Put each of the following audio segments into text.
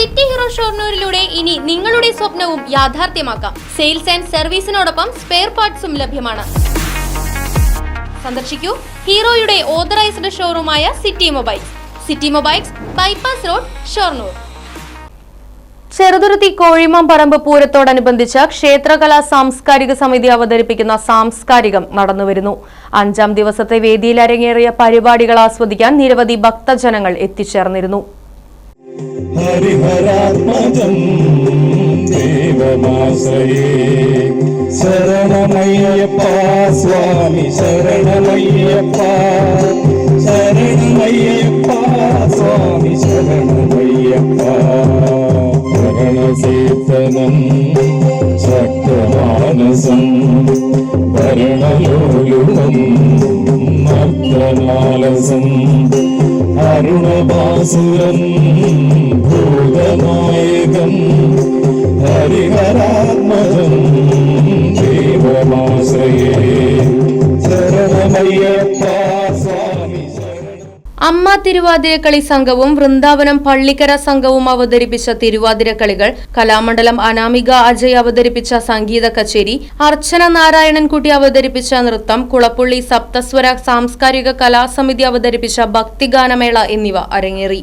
City hero ഷോർണൂരിലൂടെ ഇനി നിങ്ങളുടെ സ്വപ്നവും യാഥാർത്ഥ്യമാക്കാം. സെയിൽസ് ആൻഡ് സർവീസിനോടൊപ്പം സ്പെയർ പാർട്സും ലഭ്യമാണ്. സന്ദർശിക്കൂ ഹീറോയുടെ authorised ഷോറൂമായ city mobiles. City mobiles bypass road Shoranur. Cheruthuruthy കോഴിമം പറമ്പ് പൂരത്തോടനുബന്ധിച്ച് ക്ഷേത്രകലാ സാംസ്കാരിക സമിതി അവതരിപ്പിക്കുന്ന സാംസ്കാരികം നടന്നുവരുന്നു. അഞ്ചാം ദിവസത്തെ വേദിയിൽ അരങ്ങേറിയ പരിപാടികൾ ആസ്വദിക്കാൻ നിരവധി ഭക്തജനങ്ങൾ എത്തിച്ചേർന്നിരുന്നു. ഹരിഹരാത്മജം ദേവമാശ്രയേ ശരണമയ്യപ്പ സ്വാമി ശരണമയ്യപ്പ ശരണമയ്യപ്പ സ്വാമി ശരണമയ്യപ്പ ഭരണസീതനം ശക്തമാനസം ഭരണലോലുപം നർത്തനാലസം അരുണഭാസുരം ഭൂതനായകം ഹരിഹരാത്മജം ദേവമാശ്രയേ ശരണമയ്യപ്പ അമ്മ തിരുവാതിരക്കളി സംഘവും വൃന്ദാവനം പള്ളിക്കര സംഘവും അവതരിപ്പിച്ച തിരുവാതിരക്കളികൾ കലാമണ്ഡലം അനാമിക അജയ് അവതരിപ്പിച്ച സംഗീത കച്ചേരി അർച്ചന നാരായണൻകുട്ടി അവതരിപ്പിച്ച നൃത്തം കുളപ്പുള്ളി സപ്തസ്വര സാംസ്കാരിക കലാസമിതി അവതരിപ്പിച്ച ഭക്തിഗാനമേള എന്നിവ അരങ്ങേറി.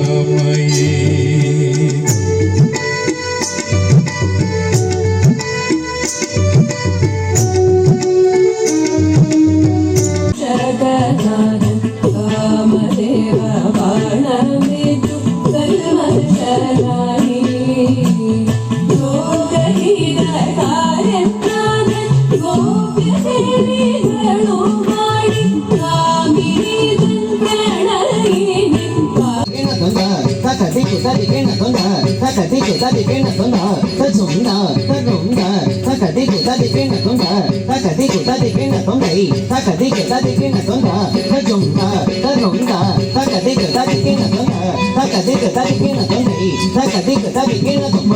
可地主在里边的滚的，他可地主在里边的滚的，他穷的，他穷的，他可地主在里边的滚的，他可地主在里边的滚的，他可地主在里边的滚的，他穷的，他穷的，他可地主在里边的滚的，他可地主在里边的滚的，他可地主在里边的滚的。